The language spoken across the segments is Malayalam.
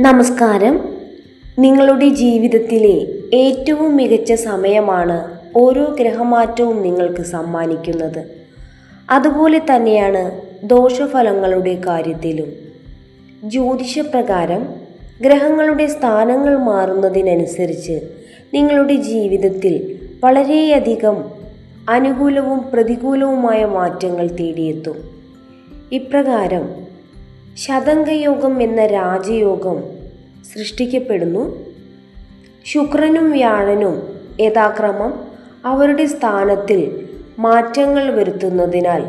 നമസ്കാരം. നിങ്ങളുടെ ജീവിതത്തിലെ ഏറ്റവും മികച്ച സമയമാണ് ഓരോ ഗ്രഹമാറ്റവും നിങ്ങൾക്ക് സമ്മാനിക്കുന്നത്. അതുപോലെ തന്നെയാണ് ദോഷഫലങ്ങളുടെ കാര്യത്തിലും. ജ്യോതിഷപ്രകാരം ഗ്രഹങ്ങളുടെ സ്ഥാനങ്ങൾ മാറുന്നതിനനുസരിച്ച് നിങ്ങളുടെ ജീവിതത്തിൽ വളരെയധികം അനുകൂലവും പ്രതികൂലവുമായ മാറ്റങ്ങൾ തേടിയെത്തും. ഇപ്രകാരം ശതംഗയോഗം എന്ന രാജയോഗം സൃഷ്ടിക്കപ്പെടുന്നു. ശുക്രനും വ്യാഴനും യഥാക്രമം അവരുടെ സ്ഥാനത്തിൽ മാറ്റങ്ങൾ വരുത്തുന്നതിനാൽ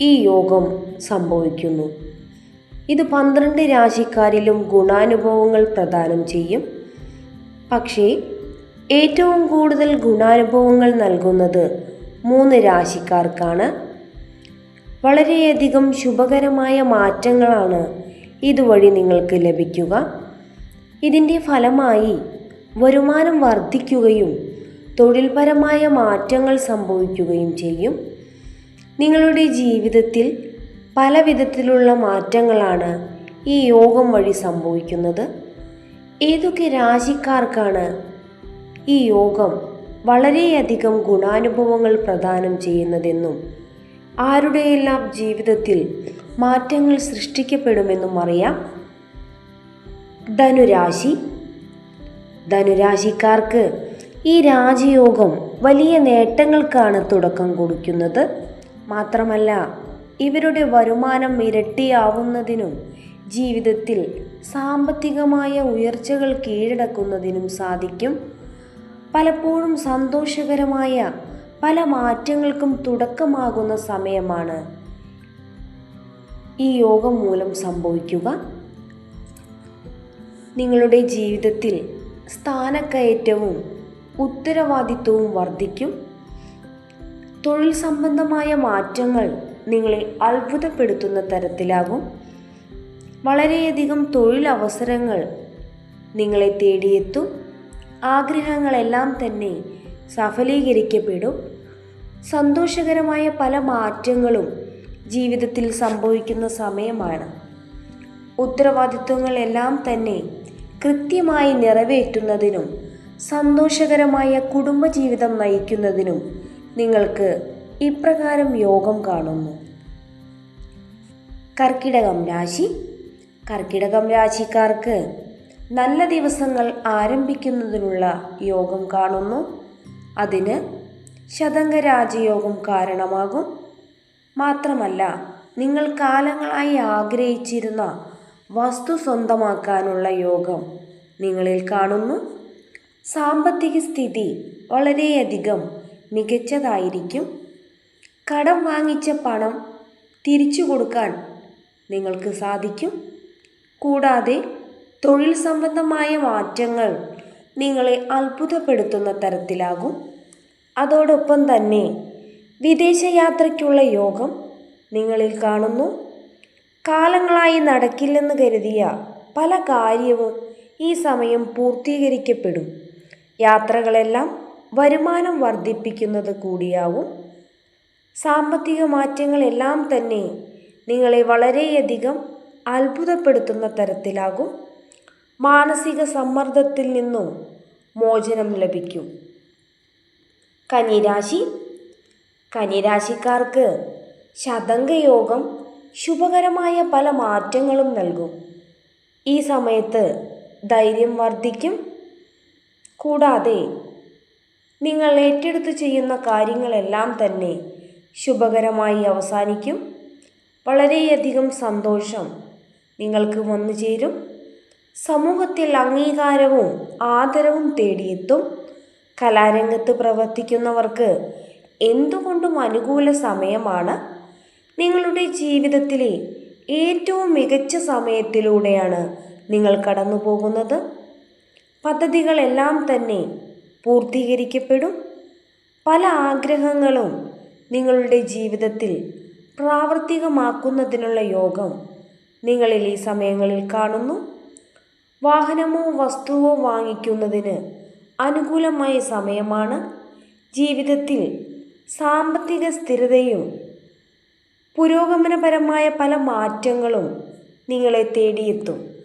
ഈ യോഗം സംഭവിക്കുന്നു. ഇത് പന്ത്രണ്ട് രാശിക്കാരിലും ഗുണാനുഭവങ്ങൾ പ്രദാനം ചെയ്യും. പക്ഷേ ഏറ്റവും കൂടുതൽ ഗുണാനുഭവങ്ങൾ നൽകുന്നത് മൂന്ന് രാശിക്കാർക്കാണ്. വളരെയധികം ശുഭകരമായ മാറ്റങ്ങളാണ് ഇതുവഴി നിങ്ങൾക്ക് ലഭിക്കുക. ഇതിന്റെ ഫലമായി വരുമാനം വർദ്ധിക്കുകയും തൊഴിൽപരമായ മാറ്റങ്ങൾ സംഭവിക്കുകയും ചെയ്യും. നിങ്ങളുടെ ജീവിതത്തിൽ പല വിധത്തിലുള്ള മാറ്റങ്ങളാണ് ഈ യോഗം വഴി സംഭവിക്കുന്നത്. ഏതൊക്കെ രാശിക്കാർക്കാണ് ഈ യോഗം വളരെയധികം ഗുണാനുഭവങ്ങൾ പ്രദാനം ചെയ്യുന്നതെന്നും ആരുടെയെല്ലാം ജീവിതത്തിൽ മാറ്റങ്ങൾ സൃഷ്ടിക്കപ്പെടുമെന്നും അറിയാം. ധനുരാശി. ധനുരാശിക്കാർക്ക് ഈ രാജയോഗം വലിയ നേട്ടങ്ങൾക്കാണ് തുടക്കം കൊടുക്കുന്നത് മാത്രമല്ല ഇവരുടെ വരുമാനം ഇരട്ടിയാവുന്നതിനും ജീവിതത്തിൽ സാമ്പത്തികമായ ഉയർച്ചകൾ കീഴടക്കുന്നതിനും സാധിക്കും. പലപ്പോഴും സന്തോഷകരമായ പല മാറ്റങ്ങൾക്കും തുടക്കമാകുന്ന സമയമാണ് ഈ യോഗം മൂലം സംഭവിക്കുക. നിങ്ങളുടെ ജീവിതത്തിൽ സ്ഥാനക്കയറ്റവും ഉത്തരവാദിത്വവും വർദ്ധിക്കും. തൊഴിൽ സംബന്ധമായ മാറ്റങ്ങൾ നിങ്ങളെ അത്ഭുതപ്പെടുത്തുന്ന തരത്തിലാകും. വളരെയധികം തൊഴിലവസരങ്ങൾ നിങ്ങളെ തേടിയെത്തും. ആഗ്രഹങ്ങളെല്ലാം തന്നെ സഫലീകരിക്കപ്പെടും. സന്തോഷകരമായ പല മാറ്റങ്ങളും ജീവിതത്തിൽ സംഭവിക്കുന്ന സമയമാണ്. ഉത്തരവാദിത്വങ്ങളെല്ലാം തന്നെ കൃത്യമായി നിറവേറ്റുന്നതിനും സന്തോഷകരമായ കുടുംബജീവിതം നയിക്കുന്നതിനും നിങ്ങൾക്ക് ഇപ്രകാരം യോഗം കാണുന്നു. കർക്കിടകം രാശി. കർക്കിടകം രാശിക്കാർക്ക് നല്ല ദിവസങ്ങൾ ആരംഭിക്കുന്നതിനുള്ള യോഗം കാണുന്നു. അതിന് ശതംഗരാജയോഗം കാരണമാകും. മാത്രമല്ല നിങ്ങൾ കാലങ്ങളായി ആഗ്രഹിച്ചിരുന്ന വസ്തു സ്വന്തമാക്കാനുള്ള യോഗം നിങ്ങളിൽ കാണുന്നു. സാമ്പത്തിക സ്ഥിതി വളരെയധികം മികച്ചതായിരിക്കും. കടം വാങ്ങിച്ച പണം തിരിച്ചു കൊടുക്കാൻ നിങ്ങൾക്ക് സാധിക്കും. കൂടാതെ തൊഴിൽ സംബന്ധമായ മാറ്റങ്ങൾ നിങ്ങളെ അത്ഭുതപ്പെടുത്തുന്ന തരത്തിലാകും. അതോടൊപ്പം തന്നെ വിദേശയാത്രയ്ക്കുള്ള യോഗം നിങ്ങളിൽ കാണുന്നു. കാലങ്ങളായി നടക്കില്ലെന്ന് കരുതിയ പല കാര്യവും ഈ സമയം പൂർത്തീകരിക്കപ്പെടും. യാത്രകളെല്ലാം വരുമാനം വർദ്ധിപ്പിക്കുന്നത് കൂടിയാവും. സാമ്പത്തിക മാറ്റങ്ങളെല്ലാം തന്നെ നിങ്ങളെ വളരെയധികം അത്ഭുതപ്പെടുത്തുന്ന തരത്തിലാകും. മാനസിക സമ്മർദ്ദത്തിൽ നിന്നും മോചനം ലഭിക്കും. കന്നിരാശി. കന്നിരാശിക്കാർക്ക് ശതംഗയോഗം ശുഭകരമായ പല മാറ്റങ്ങളും നൽകും. ഈ സമയത്ത് ധൈര്യം വർദ്ധിക്കും. കൂടാതെ നിങ്ങൾ ഏറ്റെടുത്ത് ചെയ്യുന്ന കാര്യങ്ങളെല്ലാം തന്നെ ശുഭകരമായി അവസാനിക്കും. വളരെയധികം സന്തോഷം നിങ്ങൾക്ക് വന്നു ചേരും സമൂഹത്തിൽ അംഗീകാരവും ആദരവും തേടിയെത്തും. കലാരംഗത്ത് പ്രവർത്തിക്കുന്നവർക്ക് എന്തുകൊണ്ടും അനുകൂല സമയമാണ്. നിങ്ങളുടെ ജീവിതത്തിലെ ഏറ്റവും മികച്ച സമയത്തിലൂടെയാണ് നിങ്ങൾ കടന്നു പോകുന്നത് പദ്ധതികളെല്ലാം തന്നെ പൂർത്തീകരിക്കപ്പെടും. പല ആഗ്രഹങ്ങളും നിങ്ങളുടെ ജീവിതത്തിൽ പ്രാവർത്തികമാക്കുന്നതിനുള്ള യോഗം നിങ്ങളിൽ ഈ സമയങ്ങളിൽ കാണുന്നു. വാഹനമോ വസ്തുവോ വാങ്ങിക്കുന്നതിന് അനുകൂലമായ സമയമാണ് ജീവിതത്തിൽ സാമ്പത്തിക സ്ഥിരതയും പുരോഗമനപരമായ പല മാറ്റങ്ങളും നിങ്ങളെ തേടിയെത്തും.